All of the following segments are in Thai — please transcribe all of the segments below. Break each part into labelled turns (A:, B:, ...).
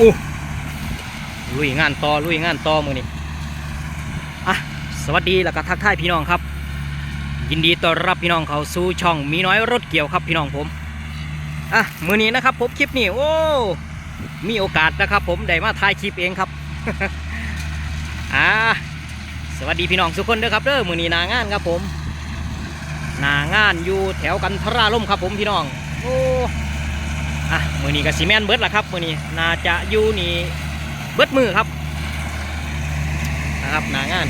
A: อู้ลุยงานต่อลุยงานต่อมือนี้อะสวัสดีแล้วก็ทักทายพี่น้องครับ ยินดีต้อนรับพี่น้องเขาสู่ช่องมีน้อยรถเกี่ยวครับพี่น้องผมอะมือนี้นะครับผมคลิปนี้โอ้มีโอกาสนะครับ ผมได้มาถ่ายคลิปเองครับอ่าสวัสดีพี่น้องทุกคนเด้อครับเด้อมือนี้นางานครับผมนางานอยู่แถวกันทราล่มครับผมพี่น้อง โอ้ อะมือนี้กับซีแมนเบิร์ดละครับ มือนี้น่าจะอยู่นี่เบิร์ดมือครับนะครับหนางาน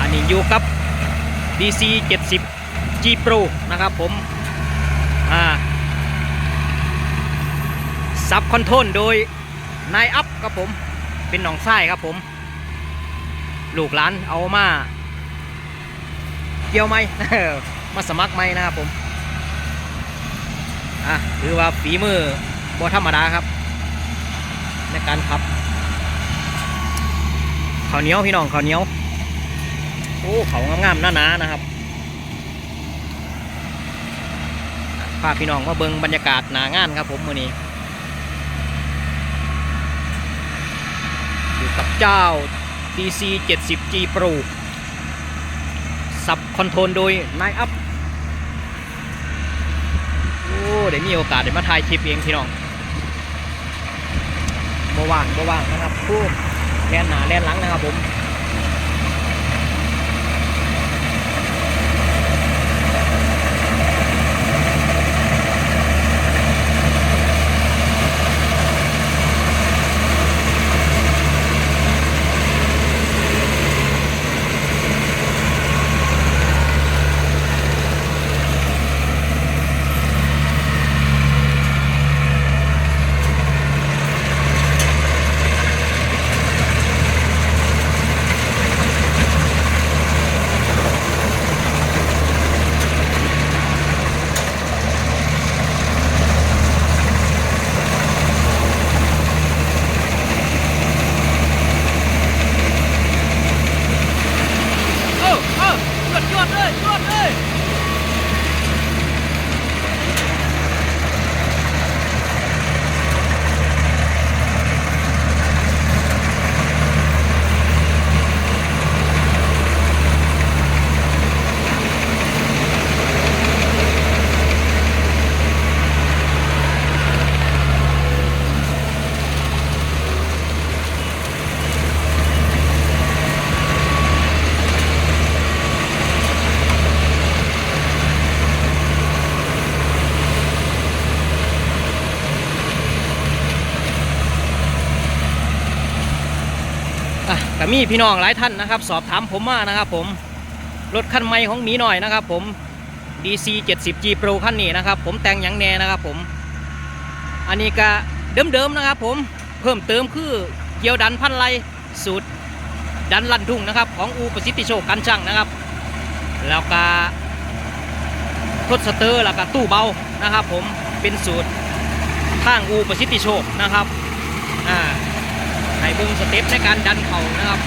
A: อันนี้อยู่กับ DC 70 G Pro นะครับผมอ่าซับคอนโทรลโดยนายอัพครับผมเป็นหนองไส้ครับผม ลูกหลานเอามา เกี่ยวไหมมาสมัครไหมนะครับผม อะถือว่าฝีมือบ่ธรรมดาครับ ในการขับข้าวเหนียวพี่น้องข้าวเหนียวโอ้เขางามๆหนาๆนะครับพาพี่น้องมาเบิงบรรยากาศหนางานครับผมมือนี้อยู่กับเจ้า DC 70 G Pro สับคอนโทรลโดยนายอัพ โอ้ ได้มีโอกาสได้มาถ่ายคลิปเองพี่น้องบ่ว่างบ่ว่างนะครับผู้แล่นหนาแล่นหลังนะครับผม มีพี่น้องหลายท่านนะครับ สอบถามผมมานะครับ ผมรถคันใหม่ของหมีหน่อยนะครับ ผม DC 70 G Pro คันนี้นะครับ ผมแต่งหยังแน่นะครับผมอันนี้ก็เดิมๆนะครับ ผมเพิ่มเติมคือเกียวดันพันไลสูตรดันลันทุ่งนะครับ ของอูประสิทธิโชคกันช่างนะครับ แล้วก็ทดสเตอร์แล้วก็ตู้เบานะครับ ผมเป็นสูตรข้างอูประสิทธิโชคนะครับอ่า ให้เบิ่งสเต็ปในการดันเข่านะครับ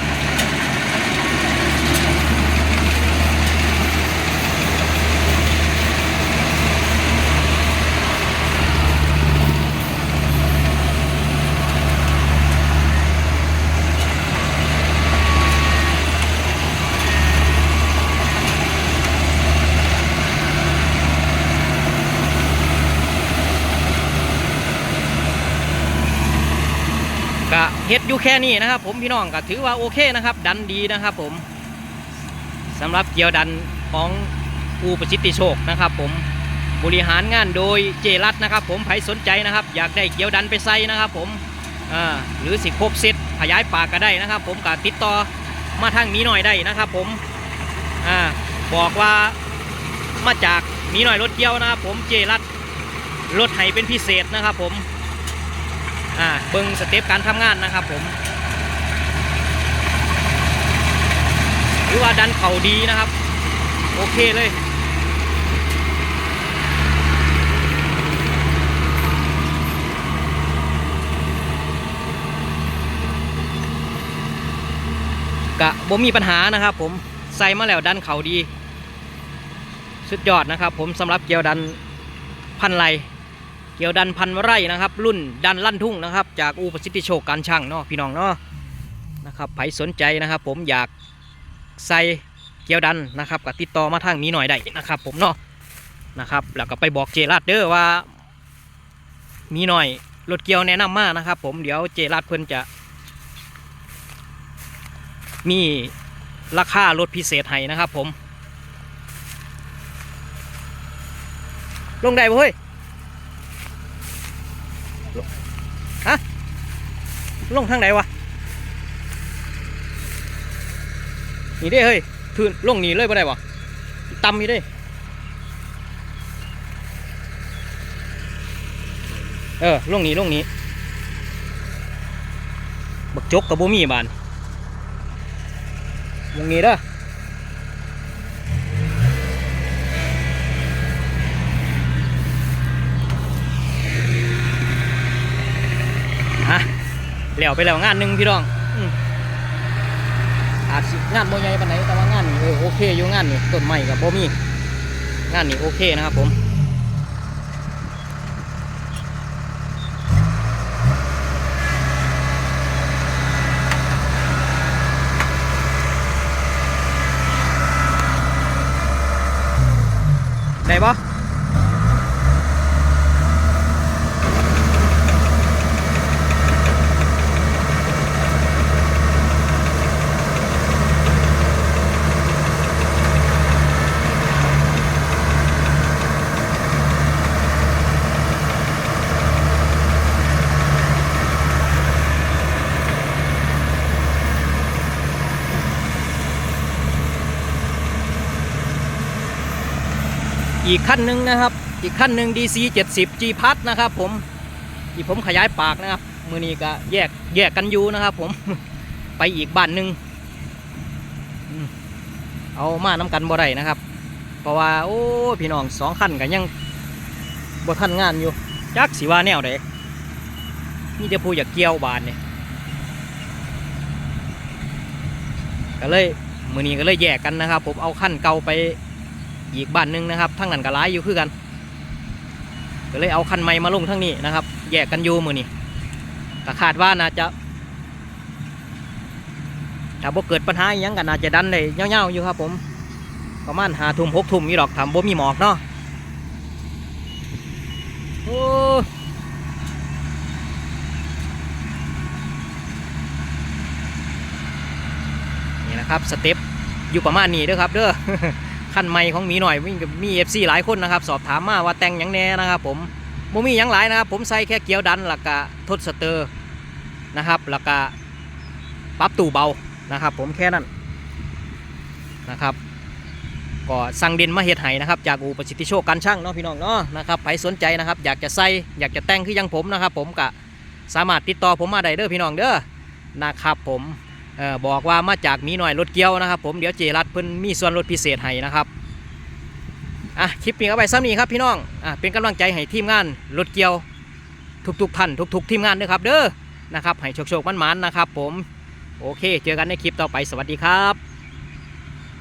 A: ก็เฮ็ดอยู่แค่นี้นะครับ ผมพี่น้องก็ถือว่าโอเคนะครับ ดันดีนะครับ ผมสำหรับเกียวดันของอูประสิทธิโชคนะครับ ผมบริหารงานโดยเจรัตนะครับ ผมใครสนใจนะครับ อยากได้เกียวดันไปใส่นะครับ ผมหรือสิครบเซตขยายปากก็ได้นะครับ ผมก็ติดต่อมาทางนี้หน่อยได้นะครับ ผมอบอกว่ามาจากมีหน่อยรถเกี่ยวนะครับ ผมเจรัตรถไห้เป็นพิเศษนะครับ ผม อ่าเบิ้งสเต็ปการทำงานนะครับผมหรือว่าดันเข่าดีนะครับ โอเคเลยกะบ่มีปัญหานะครับผมใส่มาแล้วดันเข่าดี สุดยอดนะครับผมสำหรับเกียวดันพันไล เกี่ยวดันพันไร่นะครับ รุ่นดันลั่นทุ่งนะครับ จากอูประสิทธิโชคการช่างเนาะพี่น้องเนาะนะครับใครสนใจนะครับ ผมอยากใส่เกี่ยวดันนะครับก็ติดต่อมาทางนี้หน่อยได้นะครับ ผมเนาะนะครับ แล้วก็ไปบอกเจรัดเด้อว่า มีหน่อยรถเกี่ยวแนะนำมานะครับ ผมเดี๋ยวเจรัดเพิ่นจะ มีราคารถพิเศษให้นะครับ ผม ลงได้บ่เฮ้ย ฮะลงทางไหนวะนี่ด้เฮ้ยทืนลงนี่เลยบ่ได้วะต่ำนี่ด้เออลงนี้ลงนี้บักจกกับบ่มีบานลงนี้เด้อ ฮะ แล้วไปแล้วงานหนึ่งพี่น้องอาจสิงานโมใหญ่ปานไหนแต่ว่างานนี่เออโอเคอยู่งานนี่ต้นใหม่กับโบมีงานนี่โอเคนะครับผม อีกขั้นหนึ่งนะครับ อีกขั้นหนึ่ง DC 70 G พัดนะครับผมที่ผมขยายปากนะครับ มือนี้ก็แยกแยกกันอยู่นะครับ ผมไปอีกบ้านหนึ่งเอามาน้กันบ่ได้นะครับ เพราะว่าโอ้พี่น้องสองขั้นกันยังบ่ทันงานอยู่จักสิว่าแนวใดนี่จะพูดอยากเกี่ยวบานเนี่ยก็เลยมือนี้ก็เลยแยกกันนะครับ ผมเอาขั้นเก่าไป อีกบ้านหนึ่งนะครับทั้งนั้นก็ร้ายอยู่คือกันก็เลยเอาคันใหม่มาลงทั้งนี้นะครับ แยกกันอยู่มือนี้ก็คาดว่าน่าจะถ้าบ่เกิดปัญหาอหยังกันน่าจะดันได้เงาวๆอยู่ครับ ผมประมาณหาทุ่มหกทุ่มนี่หรอกทำบ่มีหมอกเนาะโอ้นี่นะครับสเต็ปอยู่ประมาณนี้เด้อครับเด้อ คันใหม่ของมีหน่อยมีมีเอฟซีหลายคนนะครับ สอบถามมาว่าแต่งหยังแน่นะครับ ผมบ่มีหยังหลายนะครับ ผมใส่แค่เกียวดันแล้วก็ทดสเตอร์นะครับแล้วก็ปรับตู้เบานะครับ ผมแค่นั้นนะครับก็สั่งเด่นมาเฮ็ดให้นะครับจากอูประสิทธิโชคการช่างเนาะพี่น้องเนาะนะครับใครสนใจนะครับ อยากจะใส่อยากจะแต่งคือยังผมนะครับ ผมก็สามารถติดต่อผมมาได้เด้อพี่น้องเด้อนะครับผม บอกว่ามาจากมีหน่อยรถเกี้ยวนะครับ ผมเดี๋ยวเจรัดเพิ่นมีส่วนลดพิเศษให้นะครับอะคลิปนี้เอาไปซ้ำนี้ครับพี่น้องอะเป็นกำลังใจให้ทีมงานรถเกี้ยว ทุกๆท่านทุก ๆ ทีมงานด้วยครับ เด้อนะครับให้โชคๆมันๆนะครับ ผมโอเค เจอกันในคลิปต่อไปสวัสดีครับ